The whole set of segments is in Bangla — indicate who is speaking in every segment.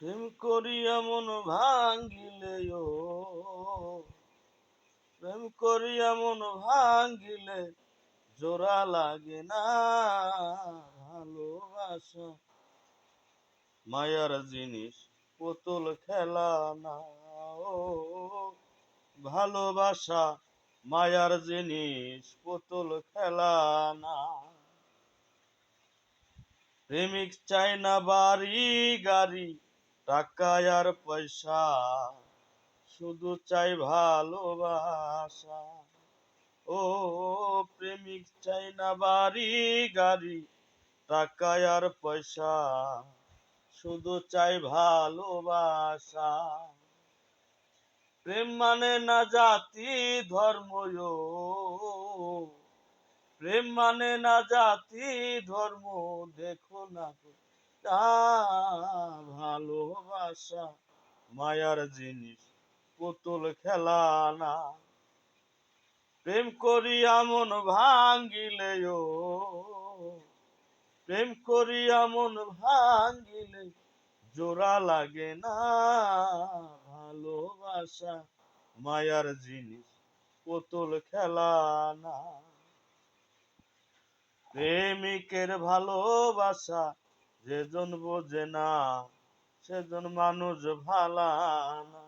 Speaker 1: প্রেম করিয়া মন ভাঙ্গিলে প্রেম করিয়া মন ভাঙ্গিলে জোড়া লাগে না ভালোবাসা। মায়ার জিনিস পুতুল খেলা না ও। ভালোবাসা মায়ার জিনিস পুতুল খেলা না। প্রেমিক চাই না বাড়ি গাড়ি টাকা আর পয়সা, শুধু চাই ভালোবাসা। ও প্রেমিক, চাই না বাড়ি গাড়ি টাকা আর পয়সা, শুধু চাই ভালোবাসা। প্রেম মানে না জাতি, ধর্ম। প্রেম মানে না জাতি, ধর্ম, দেখো না ভালোবাসা, মায়ার জিনিস, পুতুল খেলা না। প্রেম করিয়া মন ভাঙ্গিলে প্রেম ভাঙ্গিলে জোড়া লাগে না। ভালোবাসা, মায়ার জিনিস, পুতুল খেলা না। প্রেমিকের ভালোবাসা যেজন বোঝে না সেজন মানুষ ভালা না।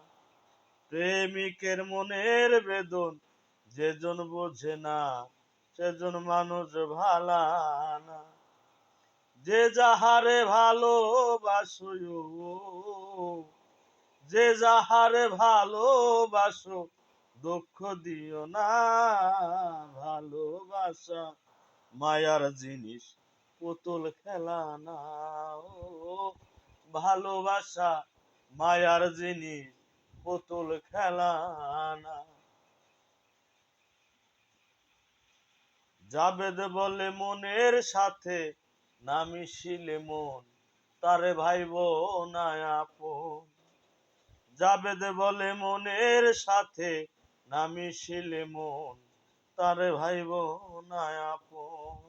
Speaker 1: প্রেমিকের মনের বেদন যেজন বোঝে না সেজন মানুষ ভালা না। যে যাহারে ভালোবাসো যে যাহারে ভালোবাসো, দুঃখ দিও না ভালোবাসা। মায়ার জিনিস পুতুল খেলা না ভালোবাসা মায়ার জিনিস, পুতুল খেলা না। জাবেদ বলে, মনের সাথে না মিশিলে মন, তারে ভাইব না আপন। জাবেদ বলে, মনের সাথে না মিশিলে মন, তারে ভাইব না আপন।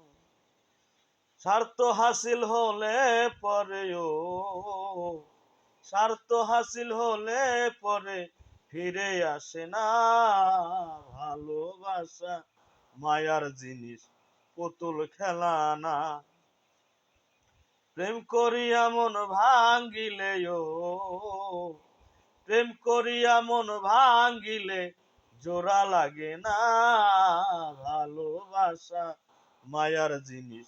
Speaker 1: স্বার্থ হাসিল হলে পরে ও স্বার্থ হাসিল হলে পরে ফিরে আসে না। ভালোবাসা মায়ার জিনিস, পুতুল খেলা না প্রেম করিয়া মন ও প্রেম করিয়া মন ভাঙ্গিলে জোড়া লাগে না। ভালোবাসা মায়ার জিনিস